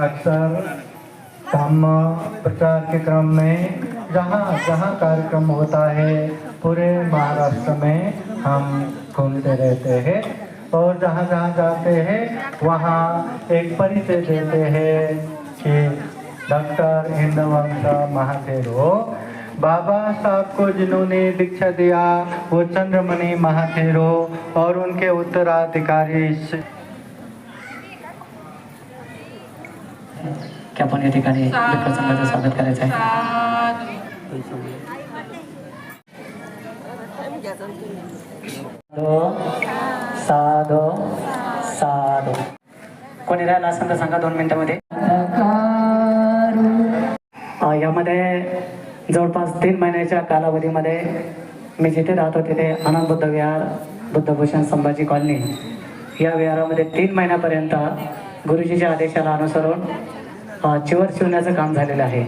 अक्सर धम्म प्रचार के क्रम में जहाँ जहाँ कार्यक्रम होता है, पूरे महाराष्ट्र में हम घूमते रहते हैं। और जहाँ जहाँ जाते हैं, वहाँ एक परिचय देते हैं कि डॉक्टर हिंदवंश महाथेर हो बाबा साहब को जिन्होंने दीक्षा दिया, वो चंद्रमणि महाथेर और उनके उत्तराधिकारी आपण या ठिकाणी विठ्ठल संघाचं स्वागत करायचं आहे. साधो साधो कोणी राहिला असेल तर सांगा दोन मिनिटामध्ये. यामध्ये जवळपास तीन महिन्याच्या कालावधीमध्ये मी जिथे राहतो तिथे आनंद बुद्ध विहार बुद्धभूषण संभाजी कॉलनी. या विहारामध्ये तीन महिन्यापर्यंत गुरुजीच्या आदेशाला अनुसरून चिवर शिवण्याचं काम झालेलं आहे.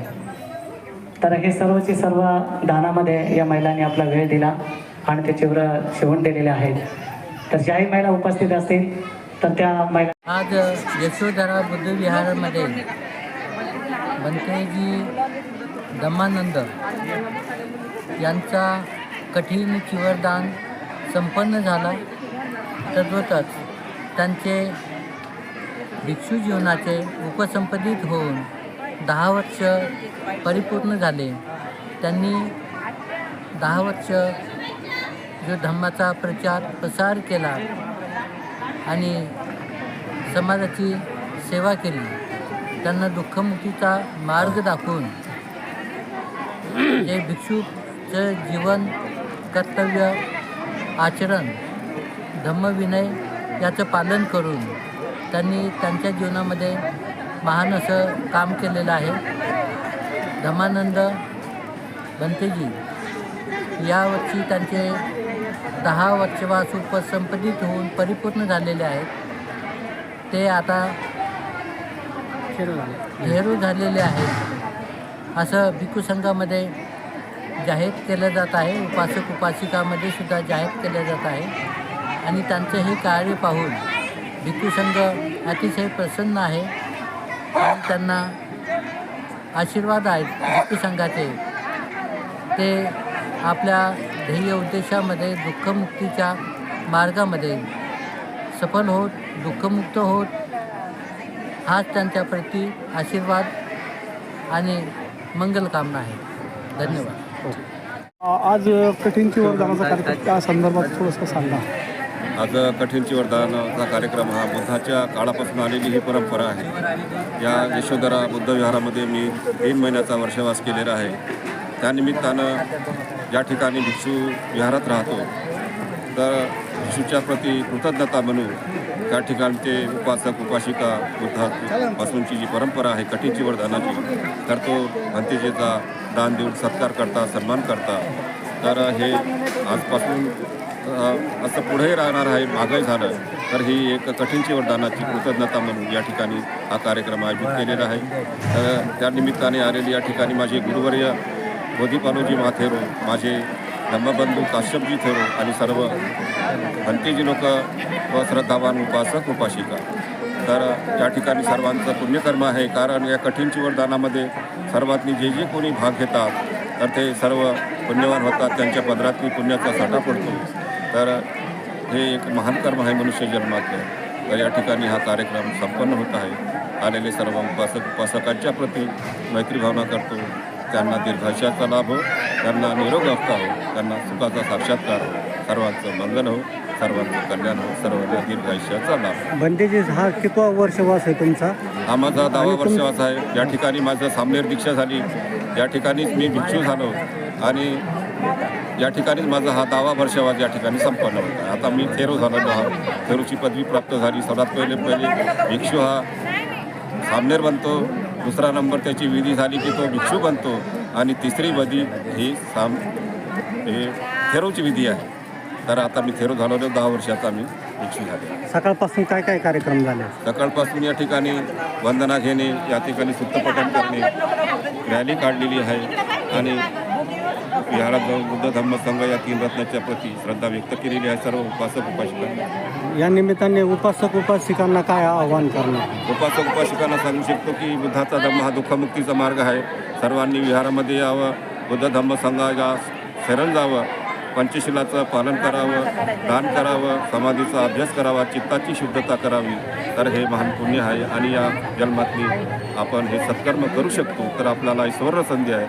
तर हे सर्वची सर्व दानामध्ये या महिलांनी आपला वेळ दिला आणि ते चिवर शिवून दिलेले आहेत. तर ज्याही महिला उपस्थित असतील तर त्या महिला आज यशोधरा बुद्ध विहारामध्ये बनतेजी दमानंद यांचा कठीण चिवरदान संपन्न झाला. तद्वतच त्यांचे भिक्षू जीवनाचे उपसंपदित होऊन दहा वर्ष परिपूर्ण झाले. त्यांनी दहा वर्ष जो धम्माचा प्रचार प्रसार केला आणि समाजाची सेवा केली त्यांना दुःखमुक्तीचा मार्ग दाखवून हे भिक्षूचं जीवन कर्तव्य आचरण धम्मविनय याचं पालन करून त्यांनी त्यांच्या जीवनामध्ये महान असं काम केलेलं आहे. धमानंद बंतेजी यावर्षी त्यांचे दहा वर्षवास उपसंपदित होऊन परिपूर्ण झालेले आहेत. ते आता घेरू झालेले आहेत. असं भिकू संघामध्ये जाहीर केलं जात आहे. उपासक उपासिकामध्ये सुद्धा जाहीर केलं जात आहे. आणि त्यांचं हे कार्य पाहून भिक्खू संघ अतिशय प्रसन्न आहे. आणि त्यांना आशीर्वाद आहेत भिक्खू संघाचे. ते आपल्या ध्येय उद्देशामध्ये दुःखमुक्तीच्या मार्गामध्ये सफल होत दुःखमुक्त होत हाच त्यांच्या आशीर्वाद आणि मंगलकामना आहे. धन्यवाद. आज कठीणची वरदानाचा कार्यक्रम त्या संदर्भात थोडंसं सांगा. आज कठीणची वरदानाचा कार्यक्रम हा बुद्धाच्या काळापासून आलेली ही परंपरा आहे. या यशोधरा बुद्ध विहारामध्ये मी तीन महिन्याचा वर्षवास केलेला आहे. त्यानिमित्तानं या ठिकाणी भिक्षू विहारात राहतो. तर भिक्षूच्या प्रती कृतज्ञता म्हणून त्या ठिकाणचे उपासक उपासिका बुद्धापासूनची जी परंपरा आहे कठीणची वरदानाची तर तो भंतेजेचा दान देऊन सत्कार करता सन्मान करता. तर हे आजपासून असं पुढेही राहणार आहे मागंही झालं तर ही एक कठीणची वरदानाची कृतज्ञता म्हणून या ठिकाणी हा कार्यक्रम आयोजित केलेला आहे. तर त्या निमित्ताने आलेली या ठिकाणी माझे गुरुवर्य बोधीपालोजी माथेरो माझे धम्मबंधू काश्यपजी थेरो आणि सर्व भंतेजी लोक व श्रद्धावान उपासक उपासिका. तर या ठिकाणी सर्वांचं पुण्यकर्म आहे. कारण या कठीणची वरदानामध्ये सर्वांनी जे जे कोणी भाग घेतात तर ते सर्व पुण्यवान होतात त्यांच्या पदरातनी पुण्याचा साठा पडतो. तर हे एक महान कर्म आहे मनुष्य जन्मातलं. तर या ठिकाणी हा कार्यक्रम संपन्न होत आहे. आलेले सर्व उपासक उपासकांच्या प्रती मैत्री भावना करतो. त्यांना दीर्घायुष्याचा लाभ हो त्यांना निरोग हो त्यांना सुखाचा साक्षात्कार हो. सर्वांचं मंगल हो. सर्वांचं कल्याण हो सर्वांना दीर्घायुष्याचा लाभ हो. बंदेजी हा कितवा वर्षवास आहे तुमचा? हा माझा दहावा वर्षवास आहे. या ठिकाणी माझं सामनेर दीक्षा झाली. या ठिकाणीच मी भिक्षू झालो. आणि या ठिकाणीच माझा हा दहावा वर्षवास या ठिकाणी संपन्न होता आता मी थेरो झालेलो हा थेरोची पदवी प्राप्त झाली. सर्वात पहिले पहिले भिक्षू हा सामनेर बनतो. दुसरा नंबर त्याची विधी झाली की तो भिक्षू बनतो. आणि तिसरी विधी ही साम हे थेरोची विधी आहे. तर आता मी थेरो झालेलो दहा वर्षाचा मी भिक्षू झाले. सकाळपासून काय काय कार्यक्रम झाले? सकाळपासून या ठिकाणी वंदना घेणे या ठिकाणी सुत्तपठण करणे रॅली काढलेली आहे आणि विहारात जाऊन बुद्ध धम्म संघ या तीन रत्नाच्या प्रती श्रद्धा व्यक्त केलेली आहे सर्व उपासक उपासिकांनी. या निमित्ताने उपासक उपासिकांना काय आवाहन करणार? उपासक उपासिकांना सांगू शकतो की बुद्धाचा धम्म हा दुःखमुक्तीचा मार्ग आहे. सर्वांनी विहारामध्ये यावं बुद्ध धम्म संघाला शरण जावं. पंचशिलाचं पालन करावं दान करावं समाधीचा अभ्यास करावा चित्ताची शुद्धता करावी. तर हे महान पुण्य आहे आणि या जन्मातली आपण हे सत्कर्म करू शकतो. तर आपल्याला ही सुवर्ण संधी आहे.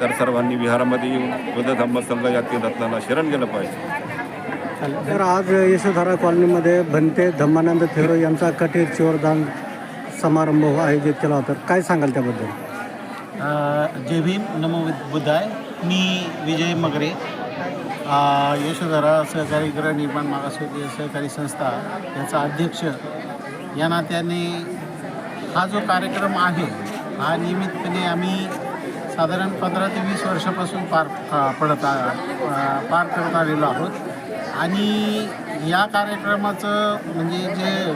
तर सर्वांनी विहारामध्ये येऊन बुद्ध धम्म संघ या तीन रत्नाला शरण गेलं पाहिजे. तर आज यशोधरा कॉलनीमध्ये भंते धम्मानंद थेरो यांचा कठीर चिवरदान समारंभ आयोजित केला होता. काय सांगाल त्याबद्दल? जय भीम. नमो बुद्धाय. मी विजय मगरे. यशोधरा सहकारी गृहनिर्माण मागासवर्गीय सहकारी संस्था याचा अध्यक्ष या नात्याने हा जो कार्यक्रम आहे हा नियमितपणे आम्ही साधारण पंधरा ते वीस वर्षापासून पार पडत पार करत आलेलो आहोत. आणि या कार्यक्रमाचं म्हणजे जे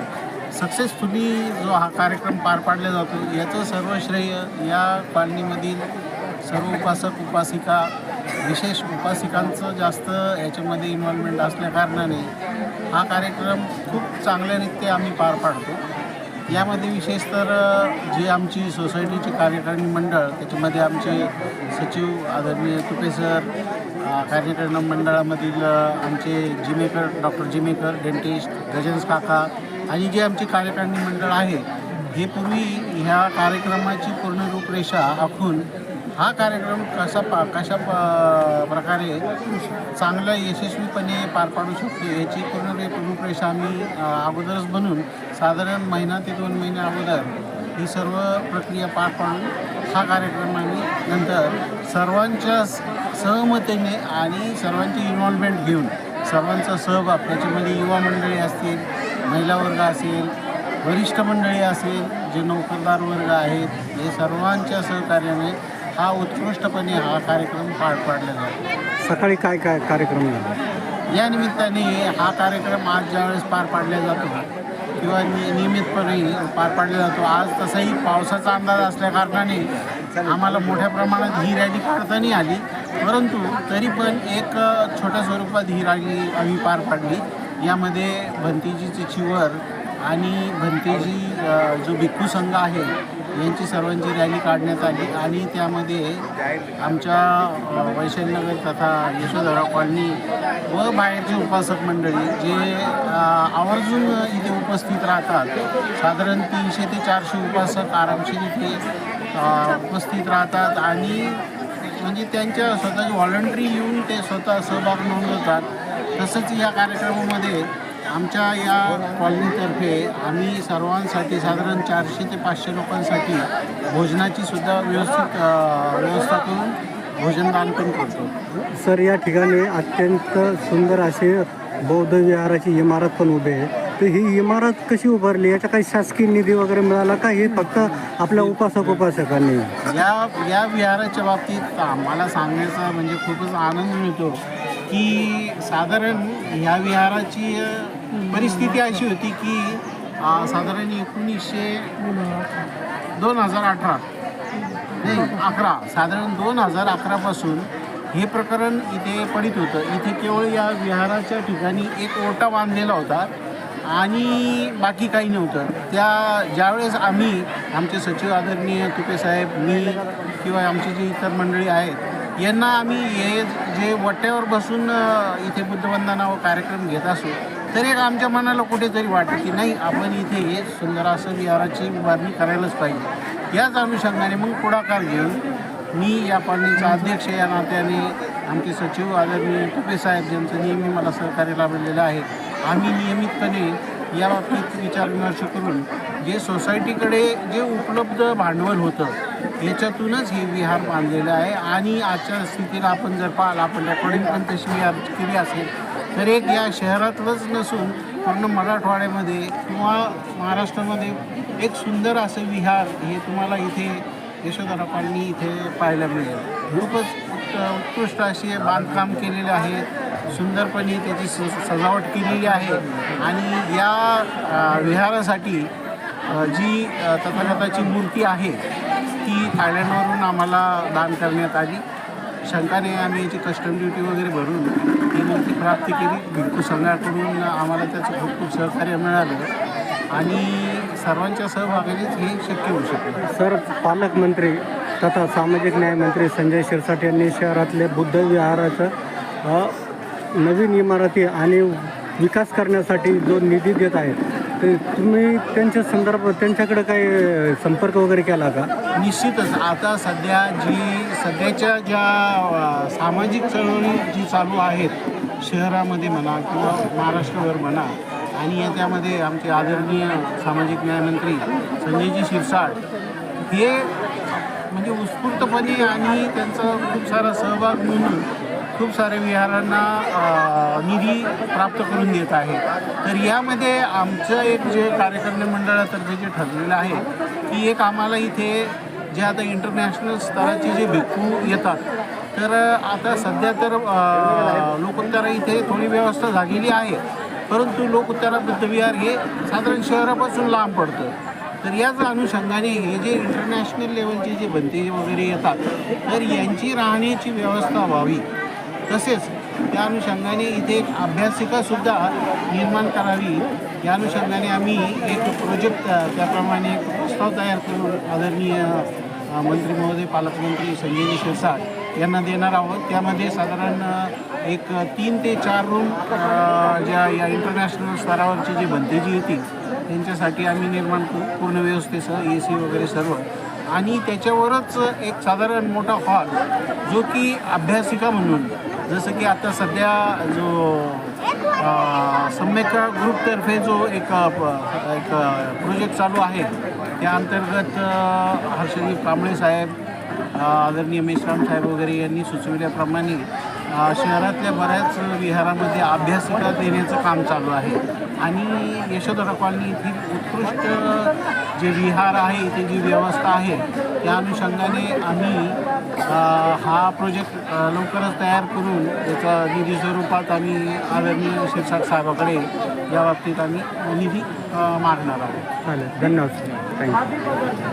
सक्सेसफुली जो हा कार्यक्रम पार पाडला जातो याचं सर्व श्रेय या कॉलनीमधील सर्व उपासक उपासिका विशेष उपासिकांचं जास्त याच्यामध्ये इन्व्हॉल्वमेंट असल्याकारणाने हा कार्यक्रम खूप चांगल्यारीत्या आम्ही पार पाडतो. यामध्ये विशेष तर जे जी आमची सोसायटीची कार्यकारिणी मंडळ त्याच्यामध्ये आमचे सचिव आदरणीय तुपे सर कार्यकारिणी मंडळामधील आमचे जिमेकर डॉक्टर जिमेकर डेंटिस्ट गजन्स काका आणि जे आमची कार्यकारिणी मंडळ आहे हे पूर्वी ह्या कार्यक्रमाची पूर्ण रूपरेषा आखून हा कार्यक्रम कसा पा कशा प प्रकारे चांगल्या यशस्वीपणे पार पाडू शकतो याची पूर्ण रूपरेषा आम्ही अगोदरच बनून साधारण महिना ते दोन महिने अगोदर ही सर्व प्रक्रिया पार पाडून हा कार्यक्रम आम्ही नंतर सर्वांच्या सहमतीने आणि सर्वांची इन्व्हॉल्वमेंट घेऊन सर्वांचा सहभाग त्याच्यामध्ये युवा मंडळी असतील महिला वर्ग असेल वरिष्ठ मंडळी असेल जे नोकरदार वर्ग आहेत हे सर्वांच्या सहकार्याने हा उत्कृष्टपणे हा कार्यक्रम पार पाडला जातो सकाळी काय काय कार्यक्रम झाला? या निमित्ताने हा कार्यक्रम आज ज्यावेळेस पार पाडला जातो किंवा नि नियमितपणे पार पाडला जातो आज तसाही पावसाचा अंदाज असल्याकारणाने आम्हाला मोठ्या प्रमाणात ही रॅली काढता नाही आली परंतु तरी पण एक छोट्या स्वरूपात ही रॅली आम्ही पार पाडली. यामध्ये भंतेजीचे चिवर आणि भंतेजी जो भिक्खू संघ आहे यांची सर्वांची रॅली काढण्यात आली आणि त्यामध्ये आमच्या वैशालीनगर तथा यशोधरा कॉलनी व बाहेरचे उपासक मंडळी जे आवर्जून इथे उपस्थित राहतात साधारण तीनशे ते चारशे उपासक आरामशीर इथे उपस्थित राहतात आणि म्हणजे त्यांच्या स्वतःची व्हॉलंटरी येऊन ते स्वतः सहभाग नोंदवतात. तसंच या कार्यक्रमामध्ये आमच्या या कॉलनीतर्फे आम्ही सर्वांसाठी साधारण चारशे ते पाचशे लोकांसाठी भोजनाची सुद्धा व्यवस्थित व्यवस्था करून भोजनदान पण करतो. सर या ठिकाणी अत्यंत सुंदर असे बौद्ध विहाराची इमारत पण उभी आहे. तर ही इमारत कशी उभारली? याचा काही शासकीय निधी वगैरे मिळाला का? हे फक्त आपल्या उपासक उपासकांनी? या या विहाराच्या बाबतीत आम्हाला सांगण्याचा म्हणजे खूपच आनंद मिळतो. की साधारण ह्या विहाराची परिस्थिती अशी होती की साधारण एकोणीसशे दोन हजार अठरा नाही अकरा साधारण दोन हजार अकरापासून हे प्रकरण इथे पडित होतं. इथे केवळ या विहाराच्या ठिकाणी एक ओटा बांधलेला होता आणि बाकी काही नव्हतं. त्या ज्यावेळेस आम्ही आमचे सचिव आदरणीय तुपेसाहेब मी किंवा आमची जी इतर मंडळी आहेत यांना आम्ही हे जे वट्यावर बसून इथे बुद्धवंदना व कार्यक्रम घेत असू तरी एक आमच्या मनाला कुठेतरी वाटतं की नाही आपण इथे हे सुंदर असं विहाराची उभारणी करायलाच पाहिजे. याच अनुषंगाने मग पुढाकार घेऊन मी या कॉलनीचा अध्यक्ष या नात्याने आमचे सचिव आदरणीय टुपे साहेब ज्यांचं नेहमी मला सहकार्य लाभलेलं आहे आम्ही नियमितपणे या बाबतीत विचार विमर्श करून जे सोसायटीकडे जे उपलब्ध भांडवल होतं याच्यातूनच हे विहार बांधलेलं आहे. आणि आजच्या स्थितीला आपण जर पाहिलं आपण रेकॉर्डिंग पण तशी विहार केली असेल तर एक या शहरातलंच नसून पूर्ण मराठवाड्यामध्ये किंवा महाराष्ट्रामध्ये एक सुंदर असं विहार हे तुम्हाला इथे यशोधरापांनी इथे पाहायला मिळेल. खूपच उत्कृष्ट असे बांधकाम केलेले आहे. सुंदरपणे त्याची स सजावट केलेली आहे. आणि या विहारासाठी जी तथागताची मूर्ती आहे ती थायलंडवरून आम्हाला दान करण्यात आली. शंकाने आम्ही याची कस्टम ड्युटी वगैरे भरून ही मूर्ती ती प्राप्त केली. भिक्खू संघाकडून आम्हाला त्याचं खूप खूप सहकार्य मिळालं आणि सर्वांच्या सहभागानेच हे शक्य होऊ शकलं. सर पालकमंत्री तथा सामाजिक न्याय मंत्री संजय शिरसाट यांनी शहरातले बुद्ध विहाराचं नवीन इमारती आणि विकास करण्यासाठी जो निधी देत आहेत ते तुम्ही त्यांच्या संदर्भ त्यांच्याकडे काही संपर्क वगैरे केला का? निश्चितच. आता सध्या जी सध्याच्या ज्या सामाजिक चळवळी जी चालू आहेत शहरामध्ये म्हणा किंवा महाराष्ट्रभर म्हणा आणि याच्यामध्ये आमचे आदरणीय सामाजिक न्यायमंत्री संजयजी शिरसाट हे म्हणजे उत्स्फूर्तपणे आणि त्यांचा खूप सारा सहभाग म्हणून खूप साऱ्या विहारांना निधी प्राप्त करून देत आहे. तर यामध्ये आमचं एक जे कार्यकारिणी मंडळातर्फे जे ठरलेलं आहे की एक आम्हाला इथे जे आता इंटरनॅशनल स्तराचे जे भिक्खू येतात तर आता सध्या तर लोकोत्तरा इथे थोडी व्यवस्था झालेली आहे. परंतु लोकोत्तरा बुद्धविहार हे साधारण शहरापासून लांब पडतं तर याच अनुषंगाने हे जे इंटरनॅशनल लेवलचे जे बनते वगैरे येतात तर यांची राहण्याची व्यवस्था व्हावी. तसेच त्या अनुषंगाने इथे एक अभ्यासिकासुद्धा निर्माण करावी. या अनुषंगाने आम्ही एक प्रोजेक्ट त्याप्रमाणे एक प्रस्ताव तयार करून आदरणीय मंत्री महोदय पालकमंत्री संजय शिरसाट यांना देणार आहोत. त्यामध्ये साधारण एक तीन ते चार रूम ज्या या इंटरनॅशनल स्तरावरची जी भंतेजी येतील त्यांच्यासाठी आम्ही निर्माण करू. पूर्ण व्यवस्थेसह ए सी वगैरे सर्व. आणि त्याच्यावरच एक साधारण मोठा हॉल जो की अभ्यासिका म्हणून जसं की आता सध्या जो अ, सम्यक ग्रुपतर्फे जो एक प- एक प्रोजेक्ट चालू आहे त्या अंतर्गत हर्षदीप कांबळे साहेब आदरणीय मेश्राम साहेब वगैरे यांनी सुचविल्याप्रमाणे शहरातल्या बऱ्याच विहारामध्ये अभ्यासिका देण्याचं काम चालू आहे. आणि यशोधरा कॉलनी येथील उत्कृष्ट जे विहार आहे इथे जी व्यवस्था आहे त्या अनुषंगाने आम्ही हा प्रोजेक्ट लवकरच तयार करून त्याचा निधी स्वरूपात आम्ही आदरणीय शिरसाट साहेबाकडे या बाबतीत आम्ही निधी मागणार आहोत. चालेल. धन्यवाद. थँक्यू